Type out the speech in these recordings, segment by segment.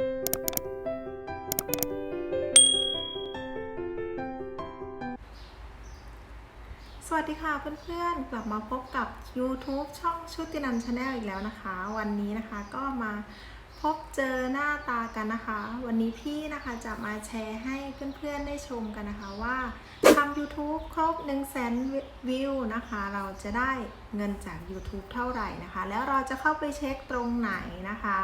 สวัสดีค่ะเพื่อนๆ กลับมาพบกับ YouTube ช่องชุตินันชาแนลอีกแล้วนะคะ วันนี้นะคะก็มาพบเจอหน้าตากันนะคะ วันนี้พี่นะคะจะมาแชร์ให้เพื่อนๆได้ชมกันนะคะว่าทำ YouTube ครบ 1 0 0 0 0แสนวิวนะคะ เราจะได้เงินจาก YouTube เท่าไหร่นะคะ แล้วเราจะเข้าไปเช็คตรงไหนนะคะ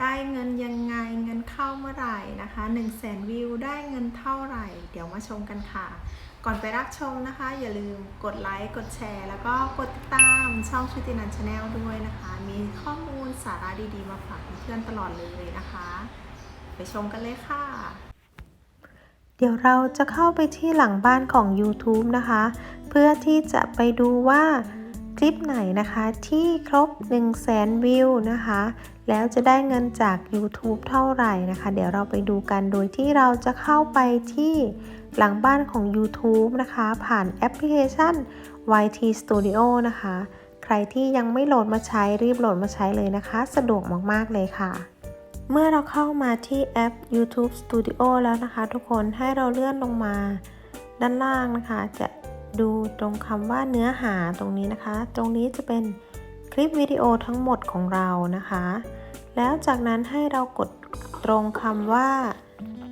ได้เงินยังไงเงินเข้าเมื่อไหร่นะคะ1 0 0 0 0แสนวิวได้เงินเท่าไหร่ เดี๋ยวมาชมกันค่ะ ก่อนไปรับชมนะคะ อย่าลืมกดไลค์กดแชร์ แล้วก็กดติดตามช่องชุตินันชาแนลด้วยนะคะ มีข้อมูลสาระดีๆ มาฝากเพื่อนตลอดเลยนะคะ ไปชมกันเลยค่ะ เดี๋ยวเราจะเข้าไปที่หลังบ้านของ YouTube นะคะ เพื่อที่จะไปดูว่าคลิปไหนนะคะที่ครบ 1 0 0 0 0แสนวิวนะคะ แล้วจะได้เงินจาก YouTube เท่าไหร่นะคะ เดี๋ยวเราไปดูกันโดยที่เราจะเข้าไปที่หลังบ้านของ YouTube นะคะ ผ่านแอปพลิเคชัน YT Studio นะคะ ใครที่ยังไม่โหลดมาใช้รีบโหลดมาใช้เลยนะคะ สะดวกมากๆเลยค่ะ เมื่อเราเข้ามาที่แอป YouTube Studio แล้วนะคะ ทุกคนให้เราเลื่อนลงมา ด้านล่างนะคะ จะดูตรงคำว่าเนื้อหาตรงนี้นะคะ ตรงนี้จะเป็นคลิปวิดีโอทั้งหมดของเรานะคะ แล้วจากนั้นให้เรากดตรงคำว่า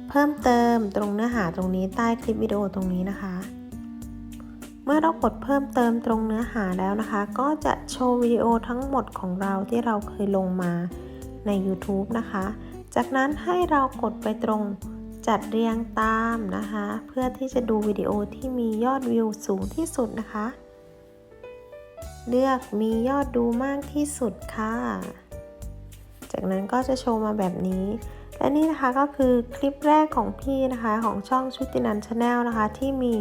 เพิ่มเติมตรงเนื้อหาตรงนี้ใต้คลิปวิดีโอตรงนี้นะคะ เมื่อเรากดเพิ่มเติมตรงเนื้อหาแล้วนะคะ ก็จะโชว์วิดีโอทั้งหมดของเราที่เราเคยลงมาใน YouTube นะคะ จากนั้นให้เรากดไปตรงจัดเรียงตามนะคะ เพื่อที่จะดูวิดีโอที่มียอดวิวสูงที่สุดนะคะ เลือกมียอดดูมากที่สุดค่ะ จากนั้นก็จะโชว์มาแบบนี้ และนี่นะคะก็คือคลิปแรกของพี่นะคะของช่องชุตินันชาแนลนะคะที่มี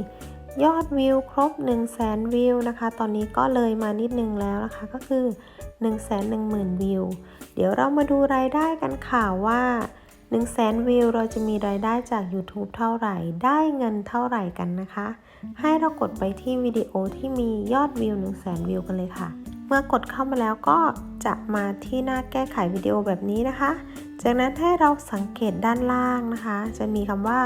ยอดวิวครบ 1 0 0 0 0แสนวิวนะคะ ตอนนี้ก็เลยมานิดนึงแล้วนะคะ ก็คือ 1 1 0 0 0 0 วิว เดี๋ยวเรามาดูรายได้กันค่ะว่า 1 0 0 0 0แสนวิว เราจะมีรายได้จาก YouTube เท่าไหร่ ได้เงินเท่าไหร่กันนะคะ ให้เรากดไปที่วิดีโอที่มียอดวิว 1 0 0 0 0แสนวิวกันเลยค่ะ มื่อกดเข้ามาแล้วก็จะมาที่หน้าแก้ไขวิดีโอแบบนี้นะคะ จากนั้นให้เราสังเกตด้านล่างนะคะ จะมีคำว่า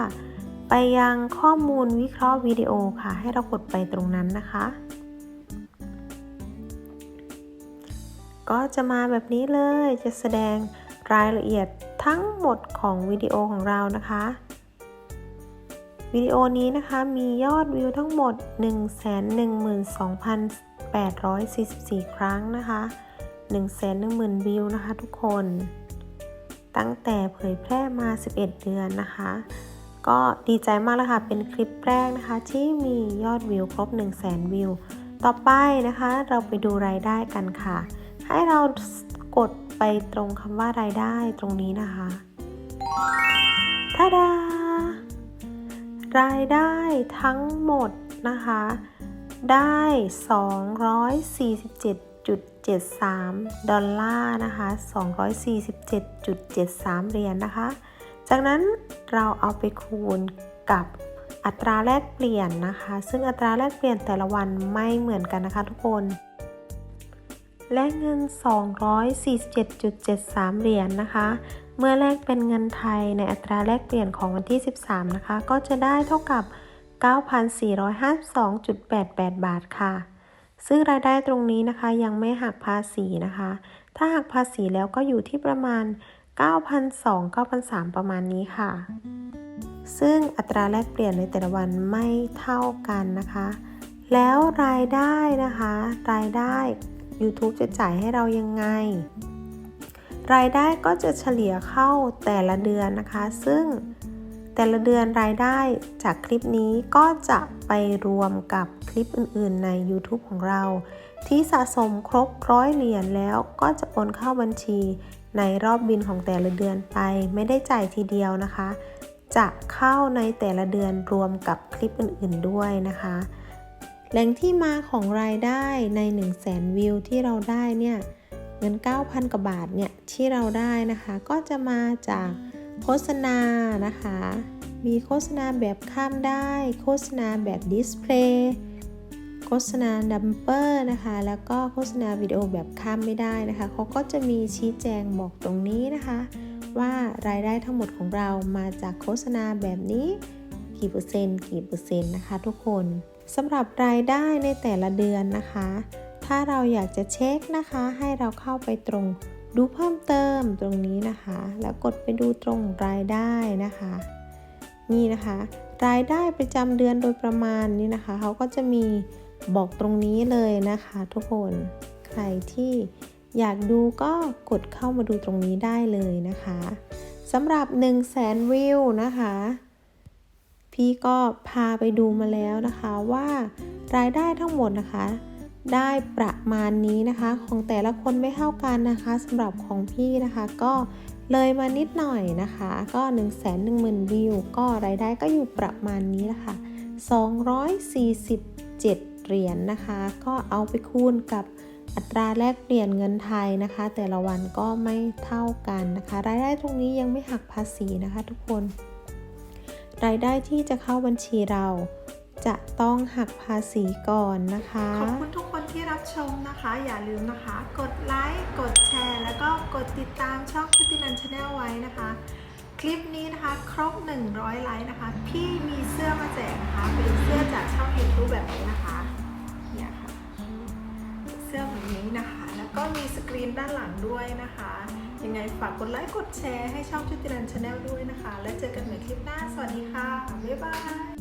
ไปยังข้อมูลวิเคราะห์วิดีโอค่ะ ให้เรากดไปตรงนั้นนะคะ ก็จะมาแบบนี้เลยจะแสดงรายละเอียดทั้งหมดของวิดีโอของเรานะคะวิดีโอนี้นะคะมียอดวิวทั้งหมด 844 ครั้งนะคะ110,000 วิวนะคะทุกคน ตั้งแต่เผยแพร่มา 11 เดือนนะคะ ก็ดีใจมากเลยค่ะ เป็นคลิปแรกนะคะ ที่มียอดวิวครบ 1 0 0 0 0แวิว ต่อไปนะคะ เราไปดูรายได้กันค่ะ ให้เรากดไปตรงคำว่ารายได้ตรงนี้นะคะทาดารายได้ทั้งหมดนะคะ ได้ 247.73 ดอลลาร์นะคะ 247.73 เหรียญนะคะ จากนั้นเราเอาไปคูณกับอัตราแลกเปลี่ยนนะคะ ซึ่งอัตราแลกเปลี่ยนแต่ละวันไม่เหมือนกันนะคะทุกคน และเงิน 247.73 เหรียญนะคะ เมื่อแลกเป็นเงินไทยในอัตราแลกเปลี่ยนของวันที่ 13 นะคะ ก็จะได้เท่ากับ 9,452.88 บาทค่ะ ซึ่งรายได้ตรงนี้นะคะยังไม่หักภาษีนะคะ ถ้าหักภาษีแล้วก็อยู่ที่ประมาณ 9,200 9,300 ประมาณนี้ค่ะ ซึ่งอัตราแลกเปลี่ยนในแต่ละวันไม่เท่ากันนะคะ แล้วรายได้นะคะ รายได้ YouTube จะจ่ายให้เรายังไงรายได้ก็จะเฉลี่ยเข้าแต่ละเดือนนะคะ ซึ่ง แต่ละเดือนรายได้จากคลิปนี้ก็จะไปรวมกับคลิปอื่นๆใน YouTube ของเรา ที่สะสมครบร้อยเหรียญแล้วก็จะโอนเข้าบัญชีในรอบบินของแต่ละเดือนไป ไม่ได้จ่ายทีเดียวนะคะ จะเข้าในแต่ละเดือนรวมกับคลิปอื่นๆด้วยนะคะ แหล่งที่มาของรายได้ใน 1 0 0 0 0แสนวิวที่เราได้เนี่ยเงิน 9,000กว่าบาทเนี่ยที่เราได้นะคะ ก็จะมาจาก โฆษณานะคะ มีโฆษณาแบบข้ามได้ โฆษณาแบบดิสเพลย์โฆษณาดัมเปอร์นะคะ แล้วก็โฆษณาวิดีโอแบบข้ามไม่ได้นะคะ เขาก็จะมีชี้แจงบอกตรงนี้นะคะ ว่ารายได้ทั้งหมดของเรามาจากโฆษณาแบบนี้กี่เปอร์เซ็นต์กี่เปอร์เซ็นต์นะคะทุกคนสำหรับรายได้ในแต่ละเดือนนะคะ ถ้าเราอยากจะเช็คนะคะ ให้เราเข้าไปตรง ดูเพิ่มเติมตรงนี้นะคะ แล้วกดไปดูตรงรายได้นะคะ นี่นะคะ รายได้ประจำเดือนโดยประมาณนี้นะคะเขาก็จะมีบอกตรงนี้เลยนะคะ ทุกคนใครที่อยากดูก็กดเข้ามาดูตรงนี้ได้เลยนะคะสำหรับ 1 0 0 0 0แสนวิวนะคะ พี่ก็พาไปดูมาแล้วนะคะว่ารายได้ทั้งหมดนะคะ ได้ประมาณนี้นะคะ ของแต่ละคนไม่เท่ากันนะคะสำหรับของพี่นะคะ ก็เลยมานิดหน่อยนะคะ ก็ 1 1 0 0 0 0วิวก็รายได้ก็อยู่ประมาณนี้นะคะ247 เหรียญนนะคะ ก็เอาไปคูณกับอัตราแลกเปลี่ยนเงินไทยนะคะ แต่ละวันก็ไม่เท่ากันนะคะ รายได้ตรงนี้ยังไม่หักภาษีนะคะ ทุกคน รายได้ที่จะเข้าบัญชีเราจะต้องหักภาษีก่อนนะคะขอบคุณทุกคน ที่รับชมนะคะ อย่าลืมนะคะ กดไลค์กดแชร์ แล้วก็กดติดตามช่องชุตินันชาแนลไว้นะคะ คลิปนี้นะคะครบ 100 ไลค์นะคะ พี่มีเสื้อมาแจกนะคะ เป็นเสื้อจากช่อง YouTube แบบนี้นะคะเนี่ยค่ะเสื้อแบบนี้นะคะ แล้วก็มีสกรีนด้านหลังด้วยนะคะ ยังไงฝากกดไลค์กดแชร์ให้ช่องชุตินันชาแนลด้วยนะคะ แล้วเจอกันใหม่คลิปหน้าสวัสดีค่ะบ๊ายบาย